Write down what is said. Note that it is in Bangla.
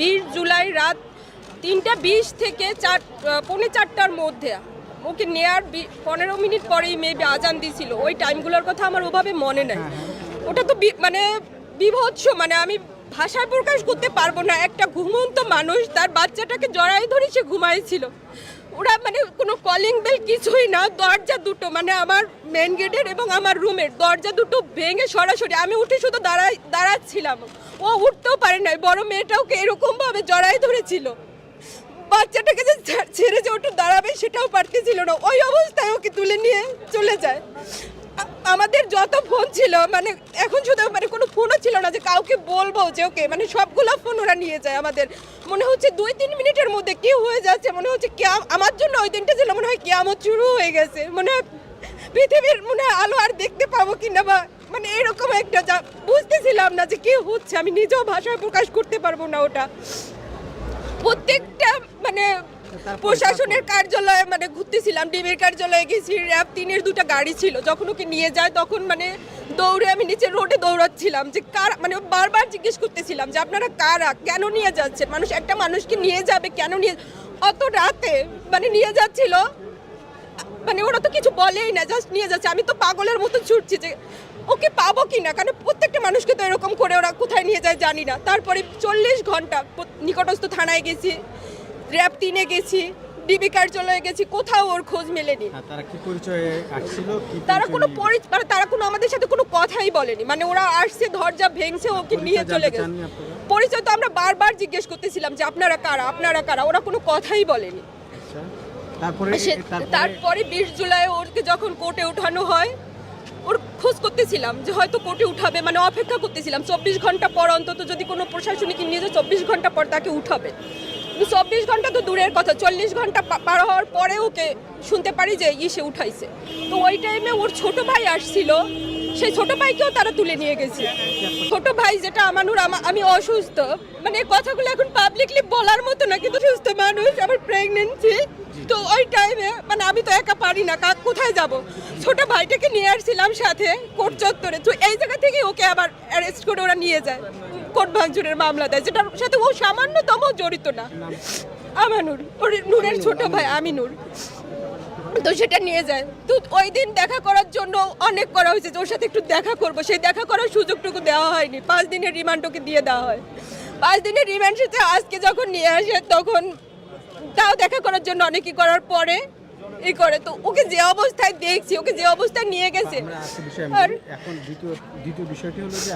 বিশ জুলাই রাত তিনটা বিশ থেকে চার পৌনে চারটার মধ্যে ওকে নেয়ার পনেরো মিনিট পরেই মেবি আজান দিছিল। ওই টাইমগুলোর কথা আমার ওভাবে মনে নেই। ওটা তো মানে বিভৎস মানে আমি ভাষায় প্রকাশ করতে পারব না। একটা ঘুমন্ত মানুষ তার বাচ্চাটাকে জড়াই ধরে সে ঘুমাইছিল। ওরা মানে কোনো কলিং বেল কিছুই না দরজা দুটো মানে আমার মেন গেটের এবং আমার রুমের দরজা দুটো ভেঙে সরাসরি আমি উঠে শুধু দাঁড়াই দাঁড়াচ্ছিলাম ও উঠতেও পারে নাই, বড় মেয়েটাওকে এরকমভাবে জড়াই ধরেছিল। বাচ্চাটাকে যে ছেড়ে যে ওটা দাঁড়াবে সেটাও পারতেছিল না। ওই অবস্থায় ওকে তুলে নিয়ে চলে যায়। আমাদের যত ফোন ছিল মানে এখন শুধু মানে কোনো ফোনও ছিল না যে কাউকে বলব যে ওকে মানে সবগুলো ফোন ওরা নিয়ে যায় আমাদের। মনে হচ্ছে দুই তিন মিনিটের মধ্যে কি হয়ে যাচ্ছে, মনে হচ্ছে কেয়া আমার জন্য ওই দিনটা ছিল মনে হয় কেয়ামত শুরু হয়ে গেছে। মনে হয় পৃথিবীর মনে হয় আলো আর দেখতে পাবো কিনা বা মানে এরকম একটা যা বুঝতেছিলাম না যে কি হচ্ছে আমি নিজেও ভাষায় প্রকাশ করতে পারব না ওটা। প্রত্যেকটা মানে প্রশাসনের কার্যালয়ে মানে ঘুরতেছিলাম ডিবির কার্যালয়ে গেছি র্যাব তিনের দুটো গাড়ি ছিল। যখন ওকে নিয়ে যায় তখন মানে দৌড়ে আমি নিচে রোডে দৌড়াচ্ছিলাম যে কার মানে বারবার জিজ্ঞেস করতেছিলাম যে আপনারা কারা কেন নিয়ে যাচ্ছেন? মানুষ একটা মানুষকে নিয়ে যাবে কেন নিয়ে অত রাতে মানে নিয়ে যাচ্ছিল মানে ওরা তো কিছু বলেই না জাস্ট নিয়ে যাচ্ছে। আমি তো পাগলের মতো ছুটছি যে ওকে পাবো কি না? কারণ প্রত্যেকটা মানুষকে তো এরকম করে ওরা কোথায় নিয়ে যায় জানি না। তারপরে চল্লিশ ঘণ্টা নিকটস্থ থানায় গেছি র্যাব তিনে গেছি ডিবি কার্যালয়ে গেছি কোথাও ওর খোঁজ মেলেনি। তারা কি পরিচয়ে আসছিল? তারা পরিচয় কোনো নিয়ে- পরি মানে তারা কোনো আমাদের সাথে কোনো কথাই বলেনি। মানে ওরা আসছে দরজা ভেঙছে ওকে নিয়ে চলে গেছে। পরিচয় তো আমরা বারবার জিজ্ঞেস করতেছিলাম যে আপনারা কারা? আপনারা কারা? ওরা কোনো কথাই বলেনি। আচ্ছা। তারপরে বিশ জুলাই ওরকে যখন কোর্টে ওঠানো হয় ওর খোঁজ করতেছিলাম যে হয়তো কোর্টে উঠাবে মানে অপেক্ষা করতেছিলাম। চব্বিশ ঘণ্টা পর অন্তত যদি কোনো প্রশাসনিক নিয়ে চব্বিশ ঘণ্টা পর তাকে উঠাবে। চব্বিশ ঘণ্টা তো দূরের কথা চল্লিশ ঘণ্টা পার হওয়ার পরে ওকে শুনতে পারি যে ইসে উঠাইছে। তো ওই টাইমে ওর ছোট ভাই আসছিল সেই ছোট ভাইকেও তারা তুলে নিয়ে গেছে। ছোট ভাই যেটা আমানুর আমি অসুস্থ মানে কথাগুলো এখন পাবলিকলি বলার মতো না কিন্তু সুস্থ মানুষ আমার প্রেগনেন্সি তো ওই টাইমে মানে আমি তো একা পারি না কাক কোথায় যাব? ছোট ভাইটাকে নিয়ে আসছিলাম সাথে কোর্ট চত্বরে। তো এই জায়গা থেকে ওকে আবার অ্যারেস্ট করে ওরা নিয়ে যায়। কোর্ট ভাঙচুরের মামলা দেয়, যেটার সাথে ও সামান্যতম জড়িত না। আমানুর ওর নূরের ছোট ভাই আমিনুর তো সেটা নিয়ে যায়। তো ওই দিন দেখা করার জন্য অনেক করা হয়েছে যে ওর সাথে একটু দেখা করব। সেই দেখা করার সুযোগটুকু দেওয়া হয়নি। পাঁচ দিনের রিমান্ড ওকে দিয়ে দেওয়া হয়। পাঁচ দিনের রিমান্ড শেষে আজকে যখন নিয়ে আসে, তখন তাও দেখা করার জন্য অনেকই করার পরে ই করে। তো ওকে যে অবস্থায় দেখছি ওকে যে অবস্থায় নিয়ে গেছে। আর- এখন দ্বিতীয় দ্বিতীয় বিষয়টি হলো যে